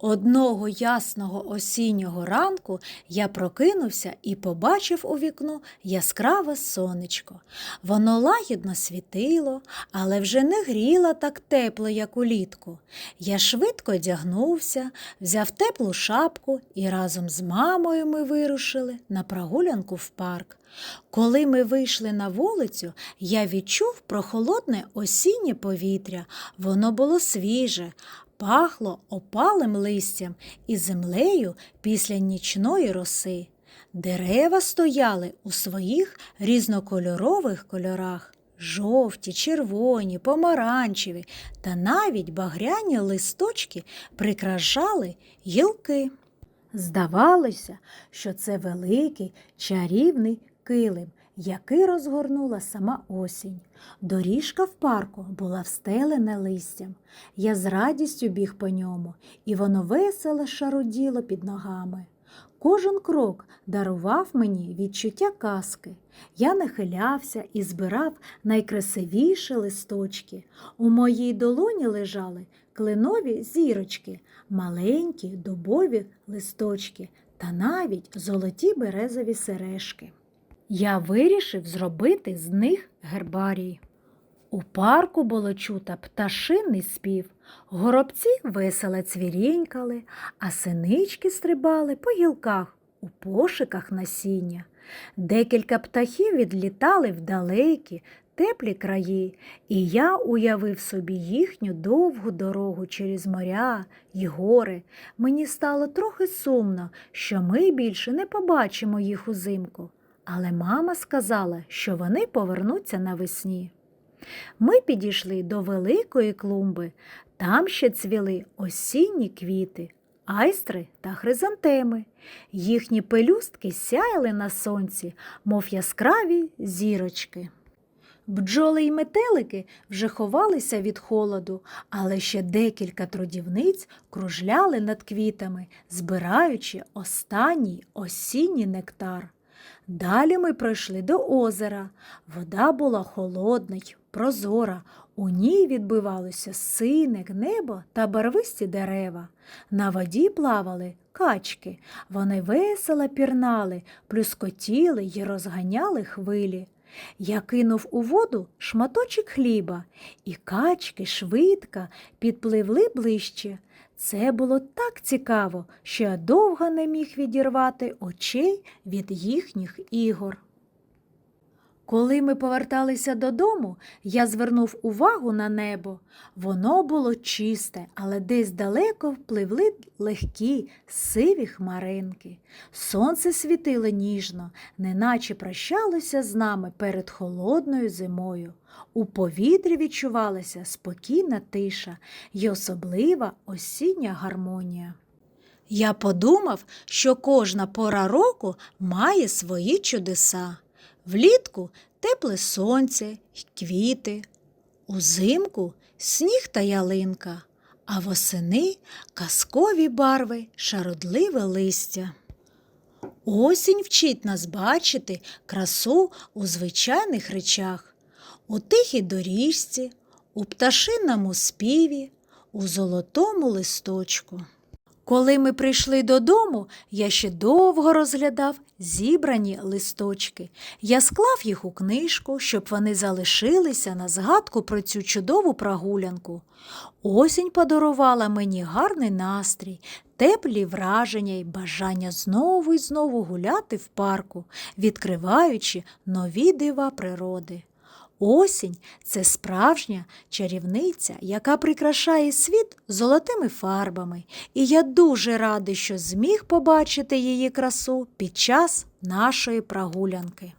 Одного ясного осіннього ранку я прокинувся і побачив у вікно яскраве сонечко. Воно лагідно світило, але вже не гріло так тепло, як улітку. Я швидко одягнувся, взяв теплу шапку і разом з мамою ми вирушили на прогулянку в парк. Коли ми вийшли на вулицю, я відчув прохолодне осіннє повітря. Воно було свіже, пахло опалим листям і землею після нічної роси. Дерева стояли у своїх різнокольорових кольорах. Жовті, червоні, помаранчеві та навіть багряні листочки прикрашали гілки. Здавалося, що це великий чарівний килим, який розгорнула сама осінь. Доріжка в парку була встелена листям. Я з радістю біг по ньому, і воно весело шаруділо під ногами. Кожен крок дарував мені відчуття казки. Я нахилявся і збирав найкрасивіші листочки. У моїй долоні лежали клинові зірочки, маленькі дубові листочки та навіть золоті березові сережки. Я вирішив зробити з них гербарій. У парку було чуто пташиний спів, горобці весело цвірінькали, а синички стрибали по гілках у пошиках насіння. Декілька птахів відлітали в далекі, теплі краї, і я уявив собі їхню довгу дорогу через моря й гори. Мені стало трохи сумно, що ми більше не побачимо їх узимку. Але мама сказала, що вони повернуться навесні. Ми підійшли до великої клумби. Там ще цвіли осінні квіти, айстри та хризантеми. Їхні пелюстки сяяли на сонці, мов яскраві зірочки. Бджоли й метелики вже ховалися від холоду, але ще декілька трудівниць кружляли над квітами, збираючи останній осінній нектар. Далі ми пройшли до озера. Вода була холодна й прозора. У ній відбивалося сине небо та барвисті дерева. На воді плавали качки. Вони весело пірнали, плюскотіли й розганяли хвилі. Я кинув у воду шматочок хліба, і качки швидко підпливли ближче. Це було так цікаво, що я довго не міг відірвати очей від їхніх ігор. Коли ми поверталися додому, я звернув увагу на небо. Воно було чисте, але десь далеко впливли легкі, сиві хмаринки. Сонце світило ніжно, неначе прощалося з нами перед холодною зимою. У повітрі відчувалася спокійна тиша й особлива осіння гармонія. Я подумав, що кожна пора року має свої чудеса. Влітку тепле сонце й квіти, узимку сніг та ялинка, а восени казкові барви, шародливе листя. Осінь вчить нас бачити красу у звичайних речах, у тихій доріжці, у пташиному співі, у золотому листочку. Коли ми прийшли додому, я ще довго розглядав зібрані листочки. Я склав їх у книжку, щоб вони залишилися на згадку про цю чудову прогулянку. Осінь подарувала мені гарний настрій, теплі враження й бажання знову і знову гуляти в парку, відкриваючи нові дива природи. Осінь це справжня чарівниця, яка прикрашає світ золотими фарбами, і я дуже радий, що зміг побачити її красу під час нашої прогулянки.